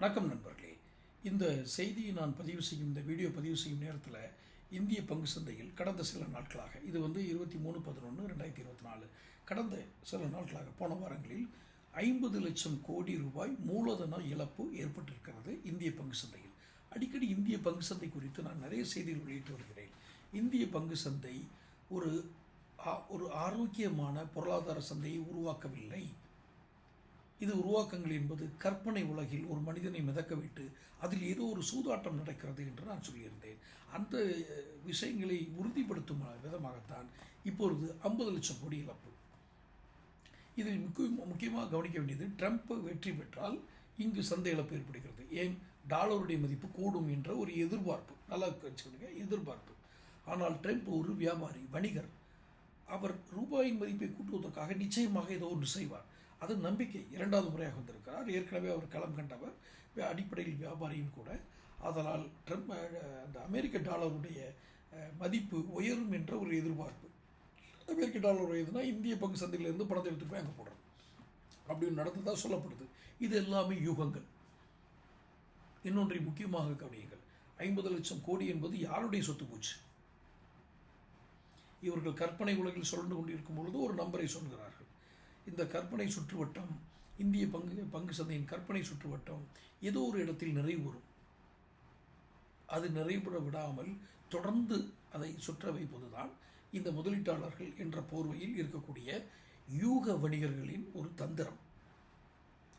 வணக்கம் நண்பர்களே. இந்த செய்தியை நான் பதிவு செய்யும் இந்த வீடியோ பதிவு செய்யும் நேரத்தில் இந்திய பங்கு சந்தையில் கடந்த சில நாட்களாக இது வந்து இருபத்தி மூணு பதினொன்று ரெண்டாயிரத்தி இருபத்தி நாலு கடந்த சில நாட்களாக போன வாரங்களில் ஐம்பது லட்சம் கோடி ரூபாய் மூலதன இழப்பு ஏற்பட்டிருக்கிறது இந்திய பங்கு சந்தையில். அடிக்கடி இந்திய பங்கு சந்தை குறித்து நான் நிறைய செய்திகள் வெளியிட்டு வருகிறேன். இந்திய பங்கு சந்தை ஒரு ஆ- ஒரு ஆரோக்கியமான பொருளாதார சந்தையை உருவாக்கவில்லை. இது உருவாக்கங்கள் என்பது கற்பனை உலகில் ஒரு மனிதனை மிதக்க விட்டு அதில் ஏதோ ஒரு சூதாட்டம் நடக்கிறது என்று நான் சொல்லியிருந்தேன். அந்த விஷயங்களை உறுதிப்படுத்தும் விதமாகத்தான் இப்பொழுது ஐம்பது லட்சம் கோடி இழப்பு. இதில் முக்கிய முக்கியமாக கவனிக்க வேண்டியது ட்ரம்ப் வெற்றி பெற்றால் இங்கு சந்தை இழப்பு ஏற்படுகிறது. ஏன்? டாலருடைய மதிப்பு கூடும் என்ற ஒரு எதிர்பார்ப்பு. நல்லா வச்சுக்கணுங்க எதிர்பார்ப்பு. ஆனால் ட்ரம்ப் ஒரு வியாபாரி வணிகர். அவர் ரூபாயின் மதிப்பை கூட்டுவதற்காக நிச்சயமாக ஏதோ ஒன்று செய்வார். அது நம்பிக்கை இரண்டாவது முறையாக வந்திருக்கிறார். ஏற்கனவே அவர் களம் கண்டவர். அடிப்படையில் வியாபாரியும் கூட. அதனால் ட்ரம்ப் அந்த அமெரிக்க டாலருடைய மதிப்பு உயரும் என்ற ஒரு எதிர்பார்ப்பு. அமெரிக்க டாலர் உயர்ந்ததுன்னா இந்திய பங்கு சந்தையிலிருந்து பணத்தை எடுத்துட்டு போய் அங்கே போடுறது அப்படின்னு நடந்ததாக சொல்லப்படுது. இது எல்லாமே யூகங்கள். இன்னொன்றை முக்கியமாக கவனியுங்கள். ஐம்பது லட்சம் கோடி என்பது யாருடைய சொத்து போச்சு? இவர்கள் கற்பனை உலகில் சுழன்று கொண்டிருக்கும் பொழுது ஒரு நம்பரை சொல்கிறார்கள். இந்த கற்பனை சுற்றுவட்டம் இந்திய பங்கு பங்கு சந்தையின் கற்பனை சுற்றுவட்டம் ஏதோ ஒரு இடத்தில் நிறைவுறும் அது நிறைவுபட விடாமல் தொடர்ந்து அதை சுற்ற வைப்பதுதான் இந்த முதலீட்டாளர்கள் என்ற போர்வையில் இருக்கக்கூடிய யூக வணிகர்களின் ஒரு தந்திரம்.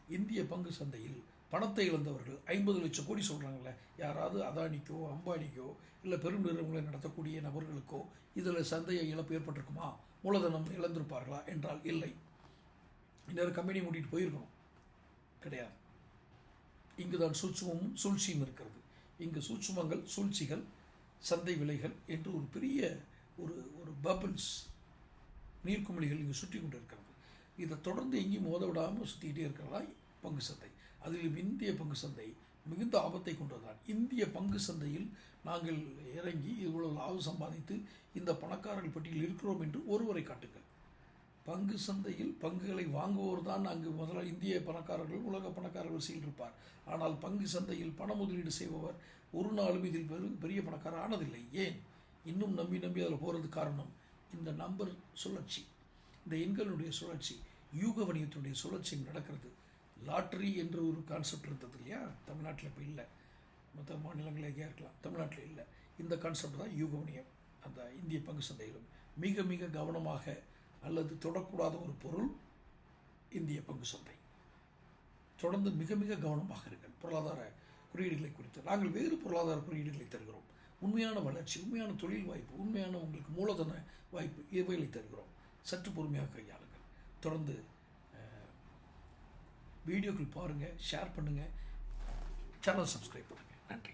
இந்திய பங்கு சந்தையில் பணத்தை இழந்தவர்கள் ஐம்பது லட்சம் கோடி சொல்கிறாங்களே யாராவது அதானிக்கோ அம்பானிக்கோ இல்லை பெரும் நிறுவனங்களை நடத்தக்கூடிய நபர்களுக்கோ இதில் சந்தையை இழப்பு ஏற்பட்டிருக்குமா? மூலதனம் இழந்திருப்பார்களா? என்றால் இல்லை. இன்னொரு கம்பெனி மூட்டிட்டு போயிருக்கணும். கிடையாது. இங்கு தான் சூட்சுமமும் சூழ்ச்சியும் இருக்கிறது. இங்கு சூட்சுமங்கள் சூழ்ச்சிகள் சந்தை விலைகள் என்று ஒரு பெரிய ஒரு ஒரு பபிள்ஸ் நீர்க்குமிழிகள் இங்கு சுற்றி கொண்டு இருக்கிறது இதை தொடர்ந்து எங்கேயும் மோத விடாமல் சுற்றிக்கிட்டே இருக்கிறதா பங்கு சந்தை. அதிலும் இந்திய பங்கு சந்தை மிகுந்த ஆபத்தை கொண்டதுதான். இந்திய பங்கு சந்தையில் நாங்கள் இறங்கி இவ்வளவு லாபம் சம்பாதித்து இந்த பணக்காரர்கள் பட்டியலில் இருக்கிறோம் என்று ஒருவரை காட்டுங்கள். பங்கு சந்தையில் பங்குகளை வாங்குவோர் தான் அங்கு முதல்ல இந்திய பணக்காரர்கள் உலக பணக்காரர்கள் செய்திருப்பார் ஆனால் பங்கு சந்தையில் பண முதலீடு செய்பவர் ஒரு நாளும் இதில் பெரிய பணக்காரர் ஆனதில்லை. ஏன்? இன்னும் நம்பி நம்பி அதில் போகிறது காரணம் இந்த நம்பர் சுழற்சி. இந்த எண்களுடைய சுழற்சி யூக வணிகத்தினுடைய சுழற்சி நடக்கிறது. லாட்ரி என்ற ஒரு கான்செப்ட் இருந்தது இல்லையா? தமிழ்நாட்டில் இப்போ இல்லை. மற்ற மாநிலங்களில் எங்கேயா இருக்கலாம். தமிழ்நாட்டில் இல்லை. இந்த கான்செப்ட் தான் யூக வணிகம். அந்த இந்திய பங்கு சந்தையிலும் மிக மிக கவனமாக அல்லது தொடக்கூடாத ஒரு பொருள் இந்திய பங்கு சந்தை. தொடர்ந்து மிக மிக கவனமாக இருங்கள். பொருளாதார குறியீடுகளை குறித்து. நாங்கள் வேறு பொருளாதார குறியீடுகளை தருகிறோம். உண்மையான வளர்ச்சி உண்மையான தொழில் வாய்ப்பு உண்மையான உங்களுக்கு மூலதன வாய்ப்பு இவைகளை தருகிறோம். சற்று பொறுமையாக கையாளுங்கள். தொடர்ந்து வீடியோக்கள் பாருங்கள் ஷேர் பண்ணுங்கள் சேனல் சப்ஸ்கிரைப் பண்ணுங்கள் நன்றி.